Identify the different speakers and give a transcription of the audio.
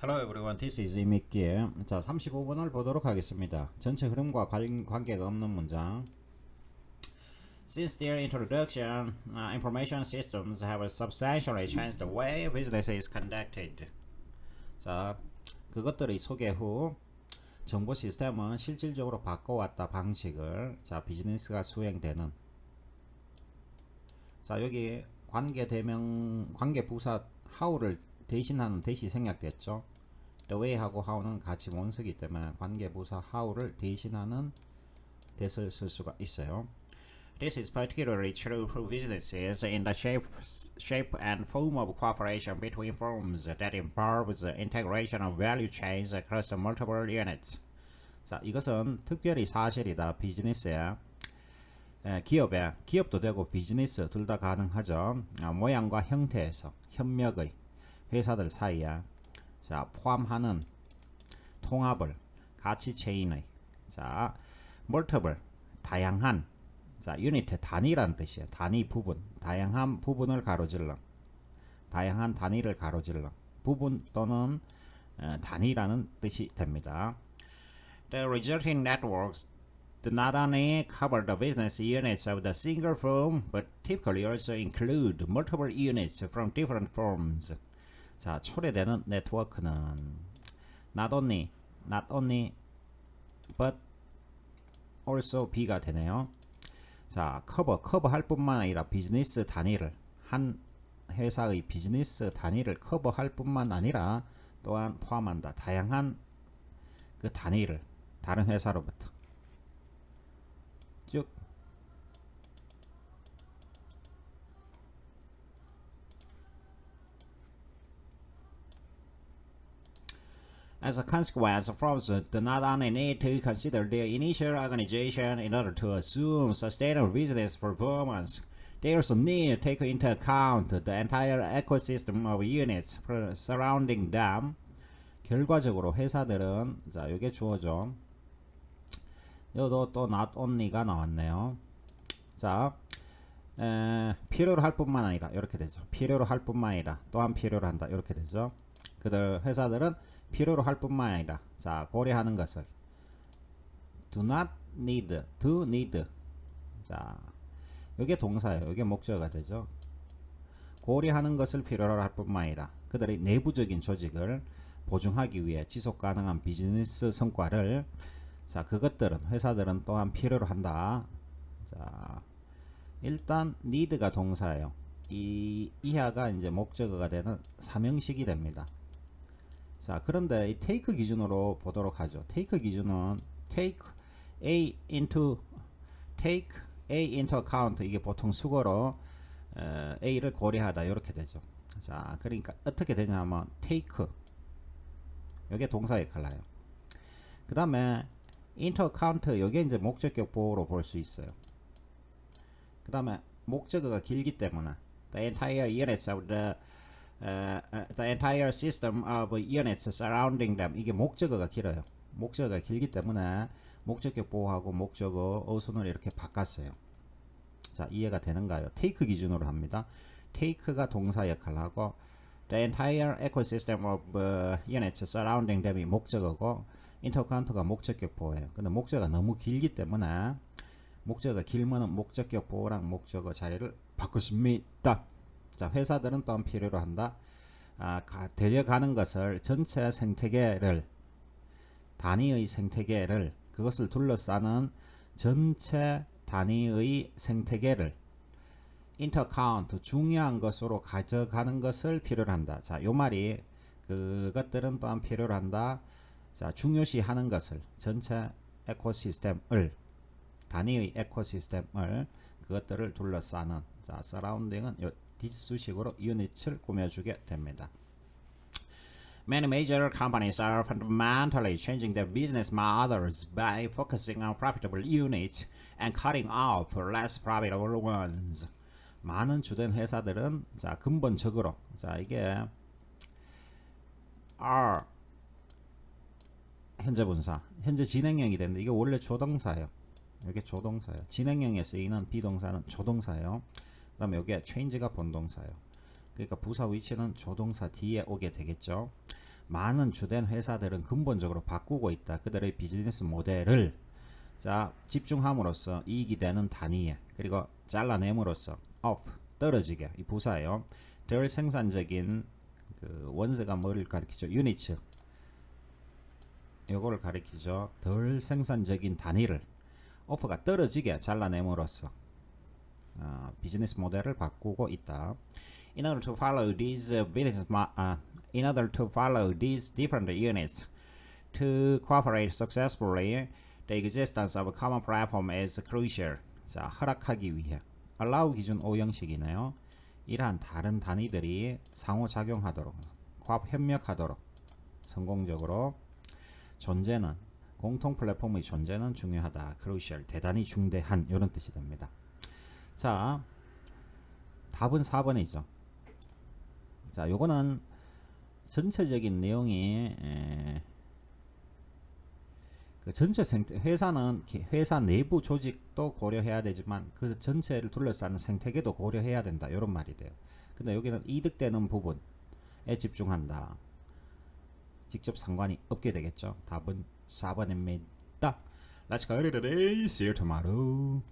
Speaker 1: Hello everyone, this is 이미끼. 자, 35번을 보도록 하겠습니다. 전체 흐름과 관, 관계가 없는 문장. Since their introduction, uh, information systems have substantially changed the way business is conducted. 자, 그것들의 소개 후 정보 시스템은 실질적으로 바꿔왔다 방식을 자 비즈니스가 수행되는 자 여기 관계 대명 관계 부사 how를 대신하는 대시 생략됐죠. the way하고 how는 같이 원수기 때문에 관계 부사 how를 대신하는 대를 쓸 수가 있어요. This is particularly true for businesses in the shape, shape and form of cooperation between firms that involves the integration of value chains across multiple units. 자, 이것은 특별히 사실이다. 비즈니스에 에, 기업에 기업도 되고 비즈니스 둘 다 가능하죠. 아, 모양과 형태에서 협력의 회사들 사이에 자 포함하는 통합을 가치 체인의 자 멀티플 다양한 자 유니트 단위라는 뜻이에요. 단위 부분 다양한 부분을 가로질러 다양한 단위를 가로질러 부분 또는 에, 단위라는 뜻이 됩니다. The resulting networks do not only cover the business units of the single firm, but typically also include multiple units from different firms. 자, 초래되는 네트워크는 not only, not only, but also B가 되네요. 자, 커버, 커버할 뿐만 아니라 비즈니스 단위를 한 회사의 비즈니스 단위를 커버할 뿐만 아니라 또한 포함한다. 다양한 그 단위를 다른 회사로부터 As a consequence, firms do not only need to consider their initial organization in order to assume sustainable business performance, they also need to take into account the entire ecosystem of units surrounding them. 결과적으로 회사들은 자, 이게 주어죠. 여기도 또 not only가 나왔네요. 자, 에, 필요로 할 뿐만 아니라 이렇게 되죠. 필요로 할 뿐만 아니라 또한 필요로 한다 이렇게 되죠. 그들 회사들은 필요로 할 뿐만 아니라 자 고려하는 것을 do not need, do need. 자, 이게 동사예요. 이게 목적어가 되죠. 고려하는 것을 필요로 할 뿐만 아니라 그들의 내부적인 조직을 보증하기 위해 지속 가능한 비즈니스 성과를 자 그것들은 회사들은 또한 필요로 한다. 자 일단 need가 동사예요. 이 이하가 이제 목적어가 되는 사명식이 됩니다. 자 그런데 이 take 기준으로 보도록 하죠. take 기준은 take a into take a into account 이게 보통 수거로 어, a를 고려하다 이렇게 되죠. 자 그러니까 어떻게 되냐면 take 이게 동사 역할을 해요. 그 다음에 into account 이게 이제 목적격 보호로 볼 수 있어요. 그 다음에 목적어가 길기 때문에 the entire units of the the entire system of units surrounding them 이게 목적어가 길어요. 목적어가 길기 때문에 목적격 보호하고 목적어 어순을 이렇게 바꿨어요. 자 이해가 되는가요? take 기준으로 합니다. take가 동사 역할을 하고 the entire ecosystem of uh, units surrounding them이 목적어고 인터카운트가 목적격 보호예요. 근데 목적어가 너무 길기 때문에 목적어가 길면은 목적격 보호랑 목적어 자리를 바꿨습니다. 자, 회사들은 또한 필요로 한다. 아, 가, 데려가는 것을 전체 생태계를 단위의 생태계를 그것을 둘러싸는 전체 단위의 생태계를 인터카운트 중요한 것으로 가져가는 것을 필요로 한다. 자, 요 말이 그것들은 또한 필요로 한다. 자, 중요시하는 것을 전체 에코시스템을 단위의 에코시스템을 그것들을 둘러싸는 자, 서라운딩은 요 뒷수식으로 유닛을 꾸며주게 됩니다. Many major companies are fundamentally changing their business models by focusing on profitable units and cutting off less profitable ones. 많은 주된 회사들은 자 근본적으로 자 이게 are 현재 분사 현재 진행형이 되는데 이게 원래 조동사예요. 이게 조동사예요. 진행형에 쓰이는 비동사는 조동사예요. 그다음에 이게 change가 본동사예요. 그러니까 부사 위치는 조동사 뒤에 오게 되겠죠. 많은 주된 회사들은 근본적으로 바꾸고 있다. 그들의 비즈니스 모델을 자 집중함으로써 이익이 되는 단위에 그리고 잘라냄으로써 off 떨어지게 이 부사예요. 덜 생산적인 그 원스가 뭐를 가리키죠? 유니츠. 요거를 가리키죠. 덜 생산적인 단위를 오퍼가 떨어지게 잘라냄으로써 어, 비즈니스 모델을 바꾸고 있다. In order to follow these uh, business, uh, in order to follow these different units to cooperate successfully, the existence of a common platform is crucial. 자, 허락하기 위해 allow 기준 오형식이네요. 이러한 다른 단위들이 상호작용하도록, 협력하도록 성공적으로 존재는 공통 플랫폼의 존재는 중요하다. crucial 대단히 중대한 이런 뜻이 됩니다. 자, 답은 4번이죠. 자, 요거는 전체적인 내용이 에, 그 전체 생태 회사는 기- 회사 내부 조직도 고려해야 되지만 그 전체를 둘러싸는 생태계도 고려해야 된다. 이런 말이 돼요. 근데 여기는 이득되는 부분에 집중한다. 직접 상관이 없게 되겠죠. 답은 4번입니다. Let's go today. See you tomorrow.